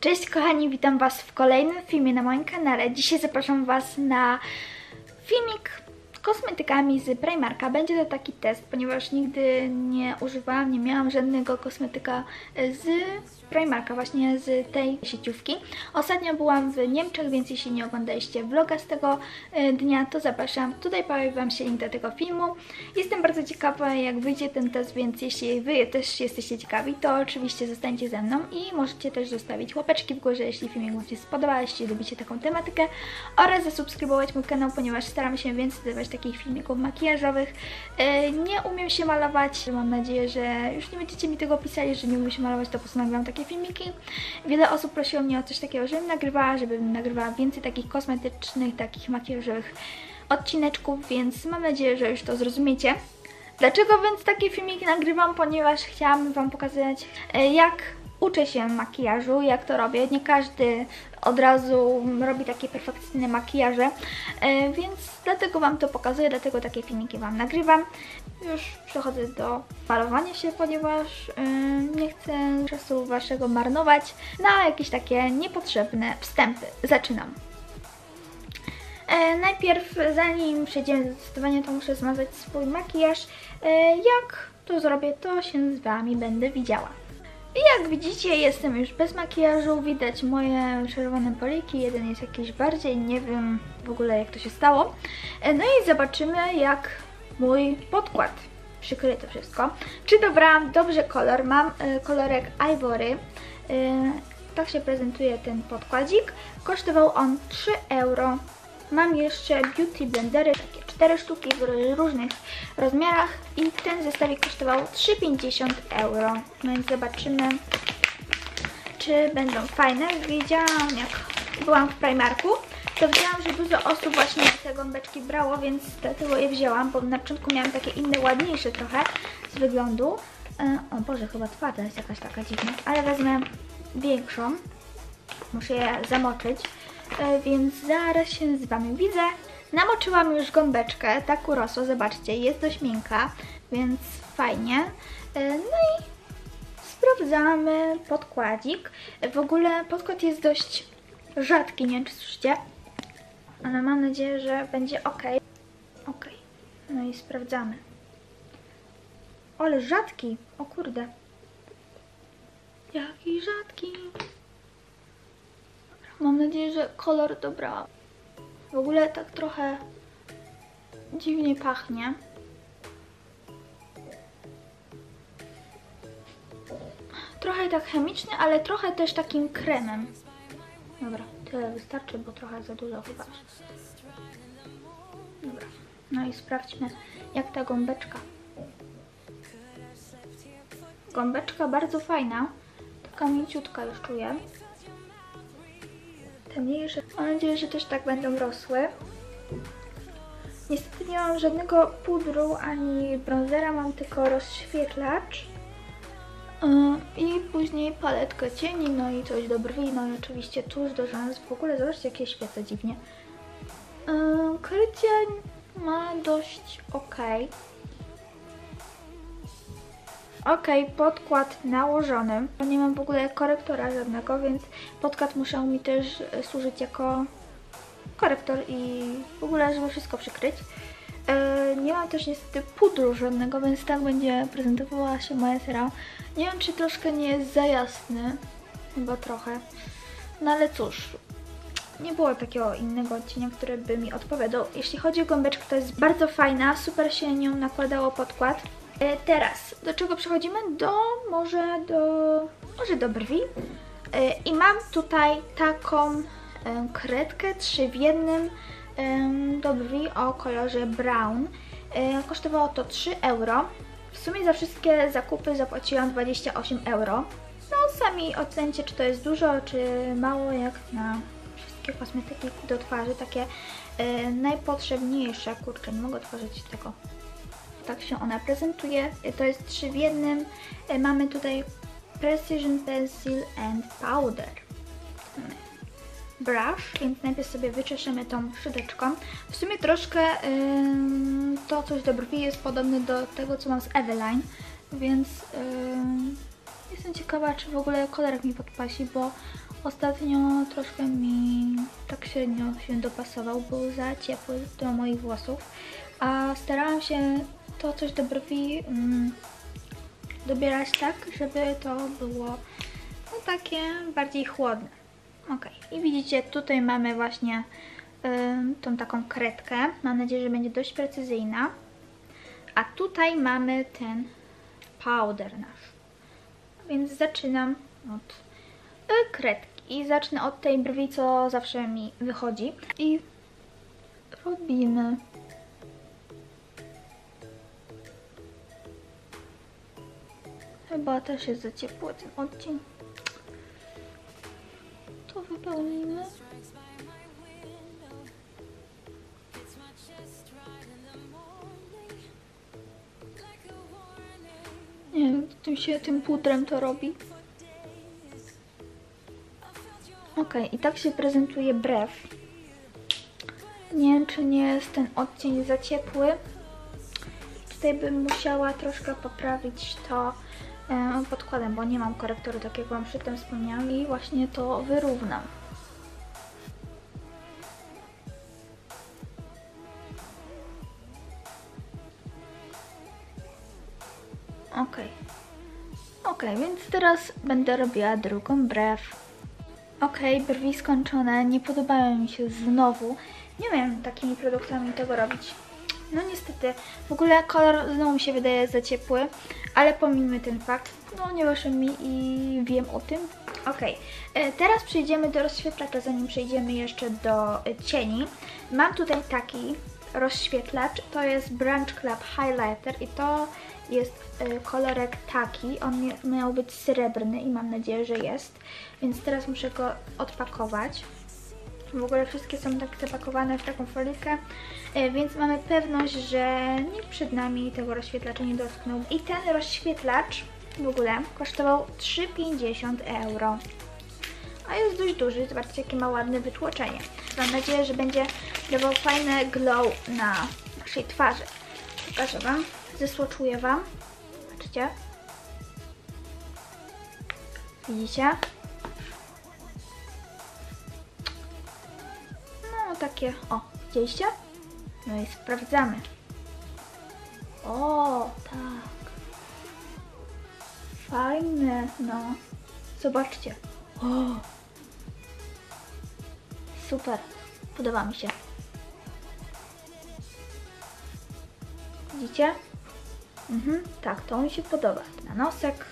Cześć kochani, witam Was w kolejnym filmie na moim kanale. Dzisiaj zapraszam Was na filmik kosmetykami z Primarka. Będzie to taki test, ponieważ nigdy nie używałam, nie miałam żadnego kosmetyka z Primarka, właśnie z tej sieciówki. Ostatnio byłam w Niemczech, więc jeśli nie oglądaliście vloga z tego e, dnia, to zapraszam. Tutaj pojawi Wam się link do tego filmu. Jestem bardzo ciekawa, jak wyjdzie ten test, więc jeśli Wy też jesteście ciekawi, to oczywiście zostańcie ze mną i możecie też zostawić łapeczki w górze, jeśli filmik Wam się spodoba, jeśli lubicie taką tematykę oraz zasubskrybować mój kanał, ponieważ staram się więcej dawać takich filmików makijażowych. E, Nie umiem się malować, mam nadzieję, że już nie będziecie mi tego pisali, że nie umiem się malować, to postanowiłam takie filmiki. Wiele osób prosiło mnie o coś takiego, żebym nagrywała, żebym nagrywała więcej takich kosmetycznych, takich makijażowych odcineczków, więc mam nadzieję, że już to zrozumiecie. Dlaczego więc takie filmiki nagrywam? Ponieważ chciałam Wam pokazać, e, jak uczę się makijażu, jak to robię. Nie każdy od razu robi takie perfekcyjne makijaże, e, więc dlatego Wam to pokazuję, dlatego takie filmiki Wam nagrywam. Już przechodzę do malowania się, ponieważ e, nie chcę czasu Waszego marnować na jakieś takie niepotrzebne wstępy. Zaczynam. E, najpierw, zanim przejdziemy do testowania, to muszę zmazać swój makijaż. Jak to zrobię, to się z Wami będę widziała. I jak widzicie, jestem już bez makijażu, widać moje czerwone poliki, jeden jest jakiś bardziej, nie wiem w ogóle jak to się stało. E, No i zobaczymy jak mój podkład przykryje to wszystko. Czy dobrałam dobrze kolor? Mam e, kolorek Ivory. E, Tak się prezentuje ten podkładzik. Kosztował on 3 euro. Mam jeszcze beauty blendery, takie 4 sztuki w różnych rozmiarach i ten zestawik kosztował 3,50 euro. No i zobaczymy, czy będą fajne. Wiedziałam, jak byłam w Primarku, to widziałam, że dużo osób właśnie te gąbeczki brało, więc dlatego je wzięłam, bo na początku miałam takie inne, ładniejsze trochę z wyglądu. E, O Boże, chyba twarda jest jakaś taka dziwna, ale wezmę większą. Muszę je zamoczyć, e, więc zaraz się z Wami widzę. Namoczyłam już gąbeczkę, tak urosła, zobaczcie, jest dość miękka, więc fajnie. E, No i sprawdzamy podkładzik. W ogóle podkład jest dość rzadki, nie wiem czy słyszycie, ale mam nadzieję, że będzie ok. Ok, no i sprawdzamy. Ale rzadki, o kurde. Jaki rzadki. Mam nadzieję, że kolor dobrałam. W ogóle tak trochę dziwnie pachnie. Trochę tak chemicznie, ale trochę też takim kremem. Dobra, tyle wystarczy, bo trochę za dużo chyba. Dobra, no i sprawdźmy, jak ta gąbeczka. Gąbeczka bardzo fajna, taka mięciutka już czuję. Te mniejsze, mam nadzieję, że też tak będą rosły. Niestety nie mam żadnego pudru ani bronzera, mam tylko rozświetlacz. Yy, I później paletkę cieni, no i coś do brwi, no i oczywiście tuż do rzęs. W ogóle zobaczcie, jakie świece dziwnie. Yy, Krycie ma dość ok. Ok, podkład nałożony. Nie mam w ogóle korektora żadnego, więc podkład musiał mi też e, służyć jako korektor i w ogóle, żeby wszystko przykryć. E, Nie mam też niestety pudru żadnego, więc tak będzie prezentowała się moja cera. Nie wiem, czy troszkę nie jest za jasny. Chyba trochę. No ale cóż, nie było takiego innego odcienia, który by mi odpowiadał. Jeśli chodzi o gąbeczkę, to jest bardzo fajna, super się nią nakładało podkład. E, Teraz, do czego przechodzimy? Do, może do, może do brwi. E, I mam tutaj taką em, kredkę, trzy w jednym do brwi o kolorze brown. E, Kosztowało to 3 euro. W sumie za wszystkie zakupy zapłaciłam 28 euro. No sami ocencie, czy to jest dużo, czy mało, jak na wszystkie kosmetyki do twarzy, takie e, najpotrzebniejsze. Kurczę, nie mogę otworzyć tego. Tak się ona prezentuje. To jest 3 w jednym. E, Mamy tutaj Precision Pencil and Powder brush, więc najpierw sobie wyczeszymy tą szydeczką. W sumie troszkę ym, to coś do brwi jest podobne do tego, co mam z Eveline. więc ym, jestem ciekawa, czy w ogóle kolorek mi podpasi, bo ostatnio troszkę mi tak średnio się dopasował, był za ciepły do moich włosów, a starałam się to coś do brwi ym, dobierać tak, żeby to było no, takie bardziej chłodne. Ok, i widzicie, tutaj mamy właśnie tą taką kredkę. Mam nadzieję, że będzie dość precyzyjna. A tutaj mamy ten powder nasz. Więc zaczynam od y, kredki. I zacznę od tej brwi, co zawsze mi wychodzi. I robimy. Chyba też jest za ciepły ten odcień. To wypełnimy. Nie wiem, tym się tym pudrem to robi. Ok, i tak się prezentuje brew. Nie wiem, czy nie jest ten odcień za ciepły. Tutaj bym musiała troszkę poprawić to podkładem, bo nie mam korektoru, tak jak Wam przedtem wspomniałam i właśnie to wyrównam. Ok. Ok, więc teraz będę robiła drugą brew. Ok, brwi skończone, nie podobają mi się znowu. Nie wiem takimi produktami tego robić. No niestety, w ogóle kolor znowu mi się wydaje za ciepły, ale pomijmy ten fakt. No nie wyszło mi i wiem o tym. Ok, e, teraz przejdziemy do rozświetlacza, zanim przejdziemy jeszcze do e, cieni. Mam tutaj taki rozświetlacz, to jest Branch Club Highlighter i to jest y, kolorek taki, on mia- miał być srebrny i mam nadzieję, że jest, więc teraz muszę go odpakować. W ogóle wszystkie są tak zapakowane w taką folikę, y, więc mamy pewność, że nikt przed nami tego rozświetlacza nie dotknął. I ten rozświetlacz w ogóle kosztował 3,50 euro. A jest dość duży, zobaczcie jakie ma ładne wytłoczenie. Mam nadzieję, że będzie dawał fajne glow na naszej twarzy. Pokażę Wam, zesłoczuję Wam. Zobaczcie. Widzicie? Takie, o, widzieliście? No i sprawdzamy. O, tak. Fajne, no. Zobaczcie. O. Super. Podoba mi się. Widzicie? Mhm, tak, to mi się podoba. Na nosek.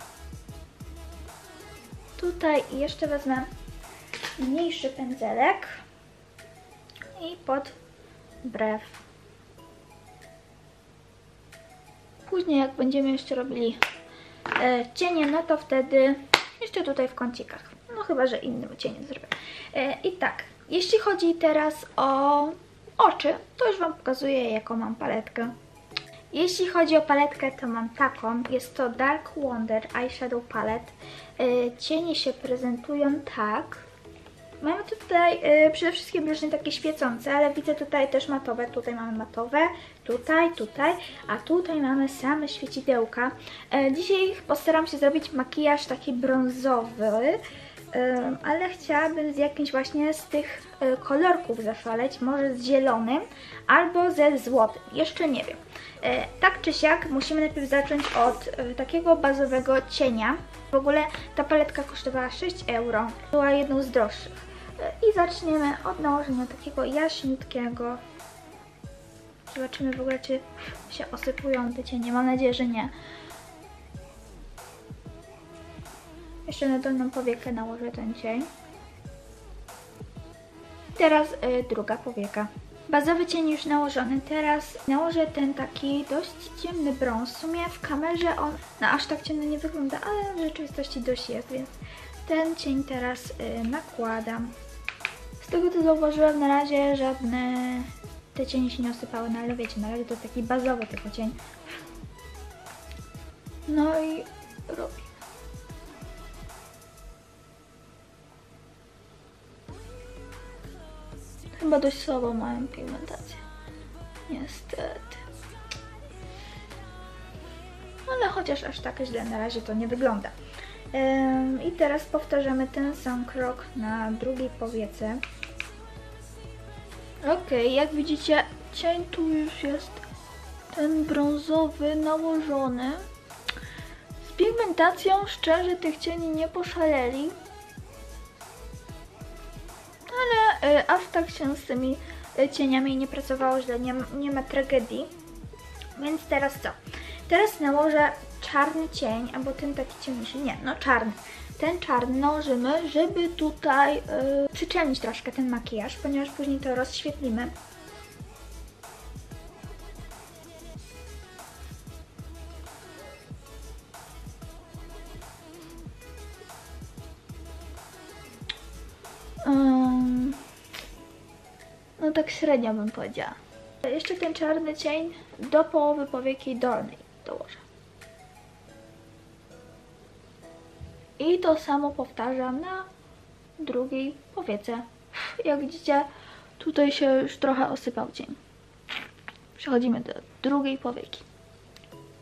Tutaj jeszcze wezmę mniejszy pędzelek i pod brew. Później jak będziemy jeszcze robili e, cienie, no to wtedy jeszcze tutaj w kącikach. No chyba, że innym cieniem zrobię. E, I tak, jeśli chodzi teraz o oczy, to już Wam pokazuję jaką mam paletkę. Jeśli chodzi o paletkę, to mam taką. Jest to Dark Wonder Eyeshadow Palette. E, Cienie się prezentują tak. Mamy tutaj e, przede wszystkim bluszny takie świecące, ale widzę tutaj też matowe. Tutaj mamy matowe, tutaj, tutaj, a tutaj mamy same świecidełka. E, Dzisiaj postaram się zrobić makijaż taki brązowy, ale chciałabym z jakimś właśnie z tych e, kolorków zaszaleć, może z zielonym albo ze złotym, jeszcze nie wiem. E, Tak czy siak musimy najpierw zacząć od e, takiego bazowego cienia. W ogóle ta paletka kosztowała 6 euro, była jedną z droższych. I zaczniemy od nałożenia takiego jaśniutkiego. Zobaczymy w ogóle, czy się osypują te cienie. Mam nadzieję, że nie. Jeszcze na dolną powiekę nałożę ten cień. Teraz y, druga powieka. Bazowy cień już nałożony. Teraz nałożę ten taki dość ciemny brąz. W sumie w kamerze on no, aż tak ciemno nie wygląda, ale w rzeczywistości dość jest, więc ten cień teraz y, nakładam. Z tego co zauważyłam, na razie żadne te cienie się nie osypały, no ale wiecie, na razie to taki bazowy tylko cień. No i robię. Chyba dość słabą mają pigmentację. Niestety. ale chociaż aż tak źle na razie to nie wygląda. I teraz powtarzamy ten sam krok na drugiej powiece. Ok, jak widzicie, cień tu już jest ten brązowy nałożony. Z pigmentacją szczerze tych cieni nie poszaleli. Aż tak się z tymi y, cieniami nie pracowało źle, nie, nie ma tragedii. Więc teraz co? Teraz nałożę czarny cień, albo ten taki ciemniejszy, nie, no czarny. Ten czarny nałożymy, żeby tutaj yy, przyczelnić troszkę ten makijaż, ponieważ później to rozświetlimy. Tak średnio bym powiedziała. Jeszcze ten czarny cień do połowy powieki dolnej dołożę. I to samo powtarzam na drugiej powiece. Jak widzicie, tutaj się już trochę osypał cień. Przechodzimy do drugiej powieki.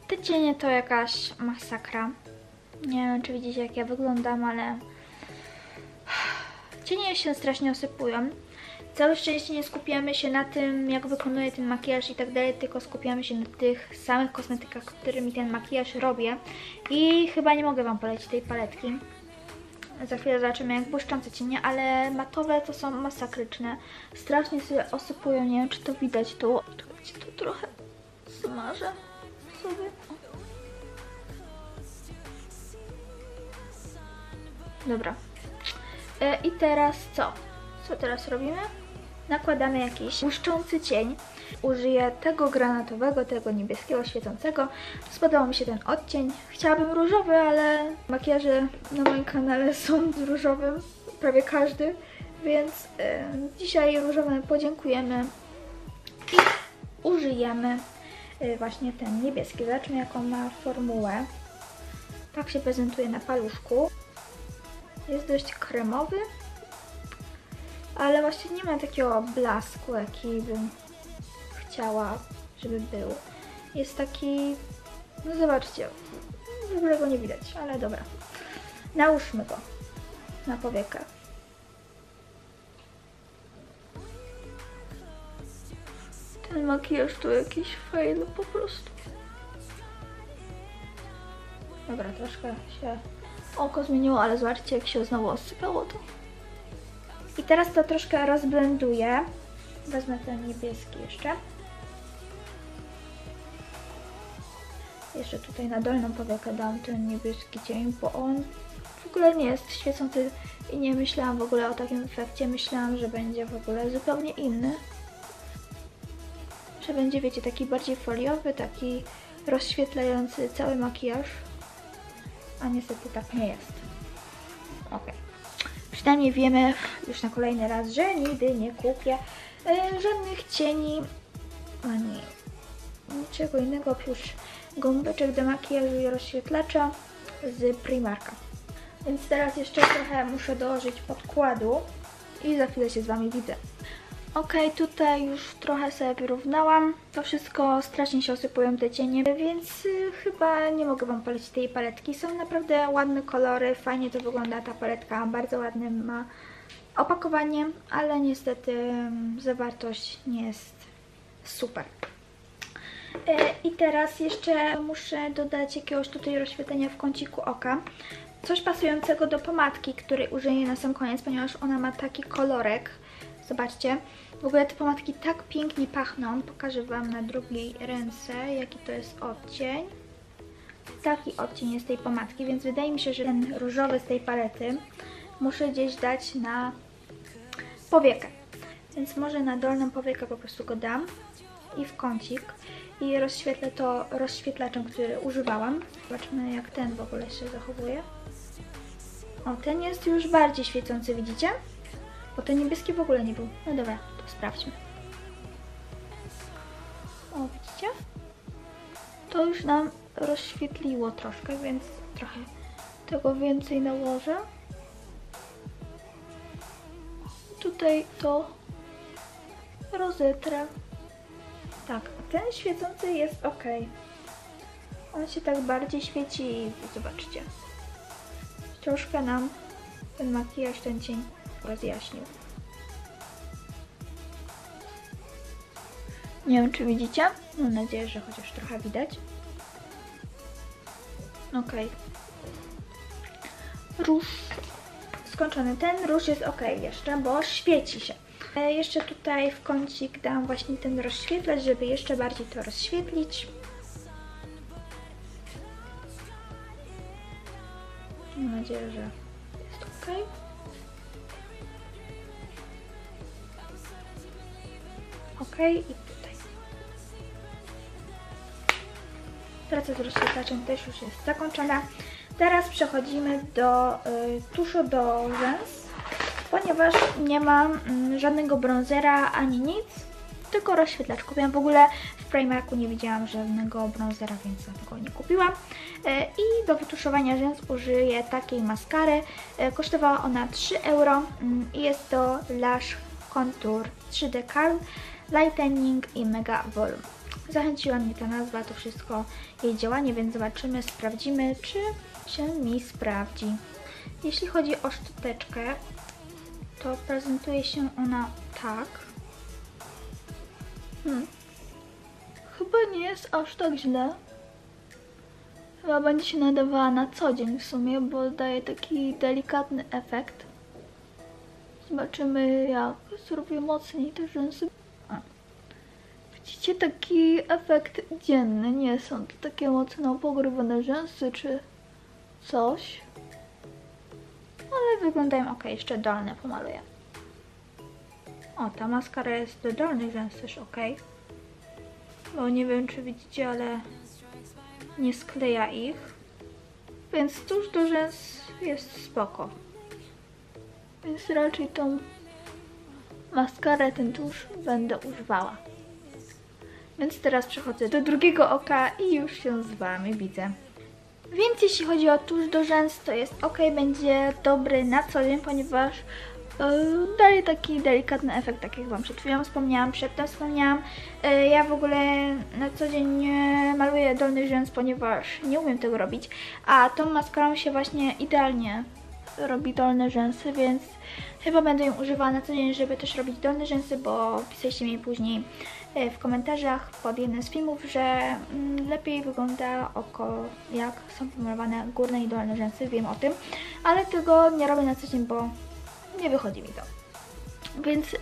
Te cienie to jakaś masakra. Nie wiem, czy widzicie, jak ja wyglądam, ale cienie się strasznie osypują. Całe szczęście nie skupiamy się na tym, jak wykonuję ten makijaż i tak dalej, tylko skupiamy się na tych samych kosmetykach, którymi ten makijaż robię. I chyba nie mogę Wam polecić tej paletki. Za chwilę zobaczymy jak błyszczące cienie, ale matowe to są masakryczne. Strasznie sobie osypują, nie wiem czy to widać tu. Czekajcie, tu trochę smażę sobie. Dobra. E, I teraz co? Co teraz robimy? Nakładamy jakiś błyszczący cień. Użyję tego granatowego, tego niebieskiego, świecącego. Spodobał mi się ten odcień. Chciałabym różowy, ale makijaże na moim kanale są z różowym, prawie każdy. Więc y, dzisiaj różowym podziękujemy i użyjemy y, właśnie ten niebieski. Zobaczmy jaką ma formułę. Tak się prezentuje na paluszku. Jest dość kremowy, ale właśnie nie ma takiego blasku, jaki bym chciała, żeby był. Jest taki, no zobaczcie, w ogóle go nie widać, ale dobra. Nałóżmy go na powiekę. Ten makijaż to jakiś fail po prostu. Dobra, troszkę się oko zmieniło, ale zobaczcie jak się znowu osypało to. I teraz to troszkę rozblenduję. Wezmę ten niebieski jeszcze. Jeszcze tutaj na dolną powiekę dam ten niebieski cień, bo on w ogóle nie jest świecący i nie myślałam w ogóle o takim efekcie. Myślałam, że będzie w ogóle zupełnie inny. Że będzie, wiecie, taki bardziej foliowy, taki rozświetlający cały makijaż. A niestety tak nie jest. Ok. Przynajmniej wiemy już na kolejny raz, że nigdy nie kupię e, żadnych cieni ani niczego innego oprócz gąbeczek do makijażu i rozświetlacza z Primarka. Więc teraz jeszcze trochę muszę dołożyć podkładu i za chwilę się z Wami widzę. Ok, tutaj już trochę sobie wyrównałam. To wszystko strasznie się osypują te cienie, więc y, chyba nie mogę Wam polecić tej paletki. Są naprawdę ładne kolory, fajnie to wygląda ta paletka, bardzo ładne ma opakowanie, ale niestety mm, zawartość nie jest super. E, I teraz jeszcze muszę dodać jakiegoś tutaj rozświetlenia w kąciku oka. Coś pasującego do pomadki, której użyję na sam koniec, ponieważ ona ma taki kolorek. Zobaczcie. W ogóle te pomadki tak pięknie pachną. Pokażę Wam na drugiej ręce, jaki to jest odcień. Taki odcień jest tej pomadki, więc wydaje mi się, że ten różowy z tej palety muszę gdzieś dać na powiekę. Więc może na dolną powiekę po prostu go dam i w kącik i rozświetlę to rozświetlaczem, który używałam. Zobaczmy jak ten w ogóle się zachowuje. O, ten jest już bardziej świecący, widzicie? Bo ten niebieski w ogóle nie był. No dobra, sprawdźmy. O, widzicie? To już nam rozświetliło troszkę, więc trochę tego więcej nałożę. Tutaj to rozetrę. Tak, ten świecący jest ok. On się tak bardziej świeci i zobaczcie. Troszkę nam ten makijaż, ten cień rozjaśnił. Nie wiem, czy widzicie. Mam nadzieję, że chociaż trochę widać. Ok. Róż skończony. Ten róż jest ok jeszcze, bo świeci się. E, jeszcze tutaj w kącik dam właśnie ten rozświetlacz, żeby jeszcze bardziej to rozświetlić. Mam nadzieję, że jest ok. Ok i Praca z rozświetlaczem też już jest zakończona. Teraz przechodzimy do y, tuszu do rzęs, ponieważ nie mam mm, żadnego bronzera ani nic, tylko rozświetlacz. Kupiłam w ogóle w Primarku, nie widziałam żadnego bronzera, więc tego nie kupiłam. Y, I do wytuszowania rzęs użyję takiej maskary. Y, kosztowała ona 3 euro mm, i jest to Lash Contour 3D Curl Lightening i Mega Volume. Zachęciła mnie ta nazwa, to wszystko jej działanie, więc zobaczymy, sprawdzimy, czy się mi sprawdzi. Jeśli chodzi o szczoteczkę, to prezentuje się ona tak. Hmm. Chyba nie jest aż tak źle. Chyba będzie się nadawała na co dzień w sumie, bo daje taki delikatny efekt. Zobaczymy jak zrobię mocniej te rzęsy. Widzicie taki efekt dzienny, nie są to takie mocno pogrywane rzęsy czy coś. Ale wyglądają ok, jeszcze dolne pomaluję. O, ta maskara jest do dolnych rzęs też ok. Bo nie wiem czy widzicie, ale nie skleja ich. Więc tuż do rzęs jest spoko. Więc raczej tą maskarę, ten tusz będę używała. Więc teraz przechodzę do drugiego oka i już się z Wami widzę. Więc jeśli chodzi o tusz do rzęs, to jest ok, będzie dobry na co dzień, ponieważ yy, daje taki delikatny efekt, tak jak Wam przed chwilą wspomniałam, przedtem wspomniałam. Yy, ja w ogóle na co dzień nie maluję dolnych rzęs, ponieważ nie umiem tego robić, a tą maskarą się właśnie idealnie robi dolne rzęsy, więc chyba będę ją używała na co dzień, żeby też robić dolne rzęsy, bo pisaliście mi później E, w komentarzach pod jednym z filmów, że mm, lepiej wygląda oko, jak są pomalowane górne i dolne rzęsy, wiem o tym, ale tego nie robię na co dzień, bo nie wychodzi mi to. Więc yy,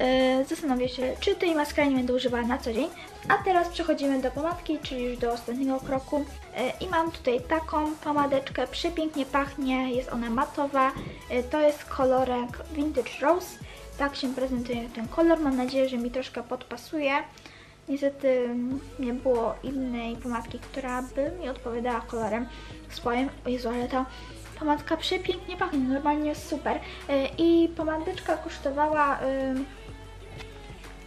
zastanowię się, czy tej maskary nie będę używała na co dzień. A teraz przechodzimy do pomadki, czyli już do ostatniego kroku. Yy, I mam tutaj taką pomadeczkę, przepięknie pachnie, jest ona matowa. Yy, to jest kolorek Vintage Rose. Tak się prezentuje ten kolor, mam nadzieję, że mi troszkę podpasuje. Niestety nie było innej pomadki, która by mi odpowiadała kolorem swoim. O Jezu, ale ta pomadka przepięknie pachnie, normalnie super. Y, I pomadeczka kosztowała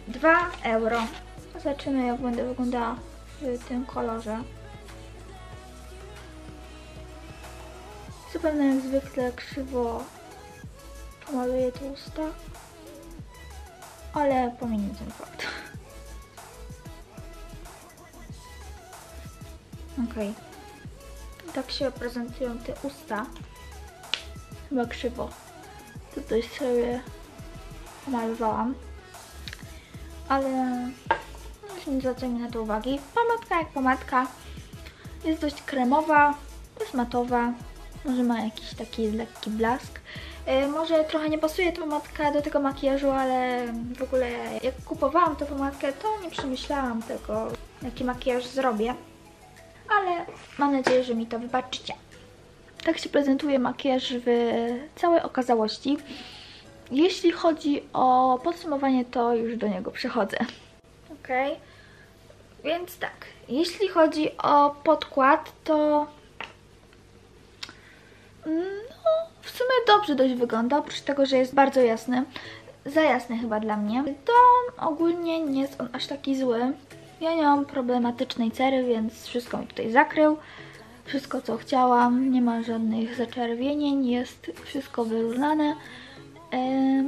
2 euro. Zobaczymy jak będę wyglądała w tym kolorze. Zupełnie jak zwykle krzywo pomaluję te usta, ale pominę ten fakt. Okej. Okay. Tak się prezentują te usta. Chyba krzywo. Tutaj sobie malowałam. Ale już nie zwracajmy na to uwagi. Pomadka jak pomadka. Jest dość kremowa, jest matowa. Może ma jakiś taki lekki blask. Yy, może trochę nie pasuje ta pomadka do tego makijażu, ale w ogóle jak kupowałam tę pomadkę, to nie przemyślałam tego, jaki makijaż zrobię ale mam nadzieję, że mi to wybaczycie. Tak się prezentuje makijaż w całej okazałości. Jeśli chodzi o podsumowanie, to już do niego przechodzę. Ok, więc tak, jeśli chodzi o podkład, to no, w sumie dobrze dość wygląda, oprócz tego, że jest bardzo jasny. Za jasny chyba dla mnie. To ogólnie nie jest on aż taki zły. Ja nie mam problematycznej cery, więc wszystko mi tutaj zakrył. Wszystko co chciałam, nie ma żadnych zaczerwienień, jest wszystko wyrównane.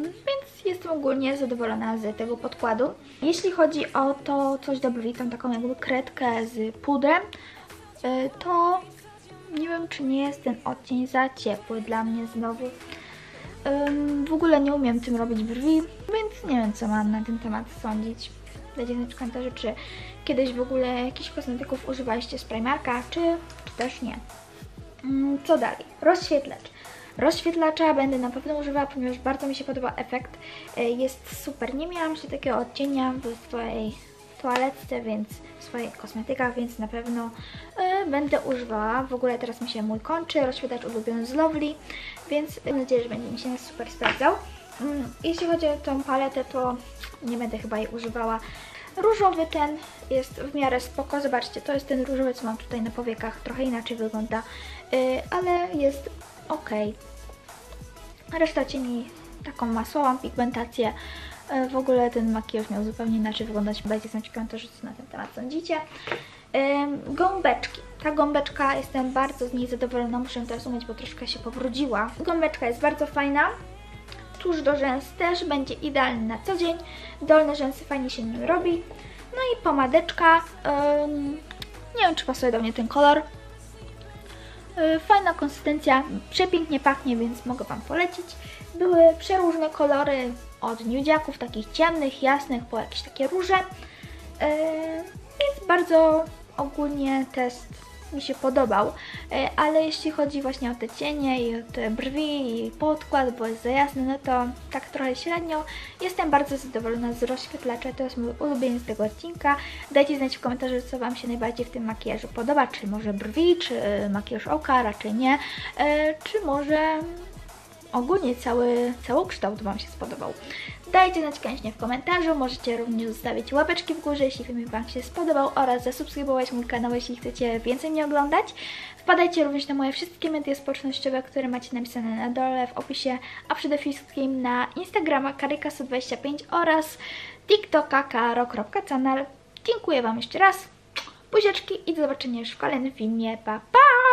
więc jestem ogólnie zadowolona z tego podkładu. Jeśli chodzi o to coś do brwi, tą taką jakby kredkę z pudrem, y, to nie wiem, czy nie jest ten odcień za ciepły dla mnie znowu. Ym, w ogóle nie umiem tym robić brwi, więc nie wiem, co mam na ten temat sądzić. Dajcie znać w komentarzu, czy kiedyś w ogóle jakichś kosmetyków używaliście z Primarka, czy, czy też nie. Mm, Co dalej? Rozświetlacz. Rozświetlacza będę na pewno używała, ponieważ bardzo mi się podoba efekt. E, Jest super. Nie miałam jeszcze takiego odcienia w swojej toaletce, więc w swoich kosmetykach, więc na pewno e, będę używała. W ogóle teraz mi się mój kończy, rozświetlacz ulubiony z Lovely, więc mam nadzieję, że będzie mi się super sprawdzał. Mm, Jeśli chodzi o tą paletę, to nie będę chyba jej używała. Różowy ten jest w miarę spoko. Zobaczcie, to jest ten różowy, co mam tutaj na powiekach. Trochę inaczej wygląda, yy, ale jest ok. Reszta cieni taką ma słabą pigmentację. Yy, w ogóle ten makijaż miał zupełnie inaczej wyglądać. Dajcie znać w komentarzu, co na ten temat sądzicie. Yy, gąbeczki. Ta gąbeczka, jestem bardzo z niej zadowolona. Muszę ją teraz umyć, bo troszkę się pobrudziła. Gąbeczka jest bardzo fajna. Tuż do rzęs też będzie idealny na co dzień. Dolne rzęsy fajnie się nim robi. No i pomadeczka. Nie wiem, czy pasuje do mnie ten kolor. Yy, Fajna konsystencja, przepięknie pachnie, więc mogę Wam polecić. Były przeróżne kolory od nudziaków, takich ciemnych, jasnych, po jakieś takie róże. Yy, Więc bardzo ogólnie test mi się podobał, E, ale jeśli chodzi właśnie o te cienie i o te brwi i podkład, bo jest za jasny, no to tak trochę średnio. Jestem bardzo zadowolona z rozświetlacza, to jest mój ulubieniec tego odcinka. Dajcie znać w komentarzu, co Wam się najbardziej w tym makijażu podoba, czy może brwi, czy makijaż oka, raczej nie, E, czy może ogólnie cały, całokształt Wam się spodobał. Dajcie znać koniecznie w komentarzu, możecie również zostawić łapeczki w górze, jeśli film Wam się spodobał oraz zasubskrybować mój kanał, jeśli chcecie więcej mnie oglądać. Wpadajcie również na moje wszystkie media społecznościowe, które macie napisane na dole w opisie, a przede wszystkim na Instagrama karykasu25 oraz TikToka karo.canal. Dziękuję Wam jeszcze raz, buziaczki i do zobaczenia już w kolejnym filmie. Pa, pa!